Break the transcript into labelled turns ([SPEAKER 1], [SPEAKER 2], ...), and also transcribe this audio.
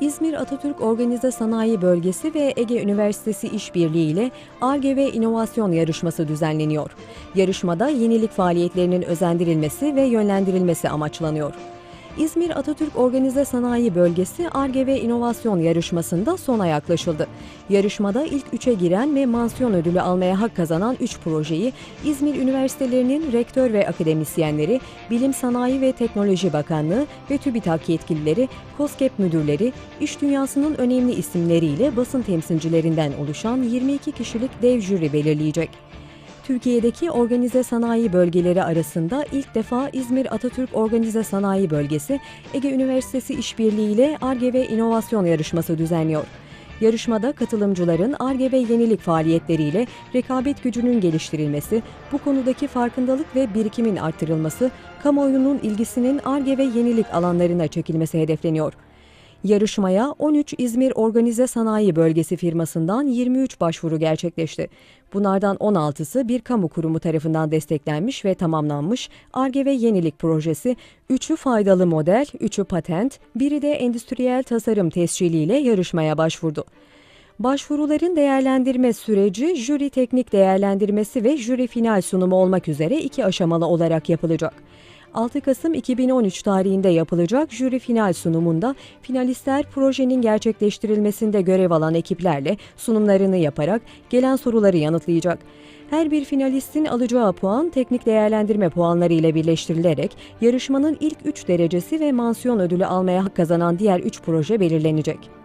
[SPEAKER 1] İzmir Atatürk Organize Sanayi Bölgesi ve Ege Üniversitesi İşbirliği ile ARGE ve İnovasyon Yarışması düzenleniyor. Yarışmada yenilik faaliyetlerinin özendirilmesi ve yönlendirilmesi amaçlanıyor. İzmir Atatürk Organize Sanayi Bölgesi ARGE ve İnovasyon Yarışması'nda sona yaklaşıldı. Yarışmada ilk üçe giren ve mansiyon ödülü almaya hak kazanan 3 projeyi İzmir Üniversitelerinin rektör ve akademisyenleri, Bilim Sanayi ve Teknoloji Bakanlığı ve TÜBİTAK yetkilileri, KOSGEB müdürleri, iş dünyasının önemli isimleriyle basın temsilcilerinden oluşan 22 kişilik dev jüri belirleyecek. Türkiye'deki organize sanayi bölgeleri arasında ilk defa İzmir Atatürk Organize Sanayi Bölgesi, Ege Üniversitesi İşbirliği ile ARGE ve İnovasyon Yarışması düzenliyor. Yarışmada katılımcıların ARGE ve yenilik faaliyetleriyle rekabet gücünün geliştirilmesi, bu konudaki farkındalık ve birikimin artırılması, kamuoyunun ilgisinin ARGE ve yenilik alanlarına çekilmesi hedefleniyor. Yarışmaya 13 İzmir Organize Sanayi Bölgesi firmasından 23 başvuru gerçekleşti. Bunlardan 16'sı bir kamu kurumu tarafından desteklenmiş ve tamamlanmış ARGE ve yenilik projesi, 3'ü faydalı model, 3'ü patent, biri de endüstriyel tasarım tesciliyle yarışmaya başvurdu. Başvuruların değerlendirme süreci jüri teknik değerlendirmesi ve jüri final sunumu olmak üzere iki aşamalı olarak yapılacak. 6 Kasım 2013 tarihinde yapılacak jüri final sunumunda finalistler projenin gerçekleştirilmesinde görev alan ekiplerle sunumlarını yaparak gelen soruları yanıtlayacak. Her bir finalistin alacağı puan teknik değerlendirme puanları ile birleştirilerek yarışmanın ilk 3 derecesi ve mansiyon ödülü almaya hak kazanan diğer 3 proje belirlenecek.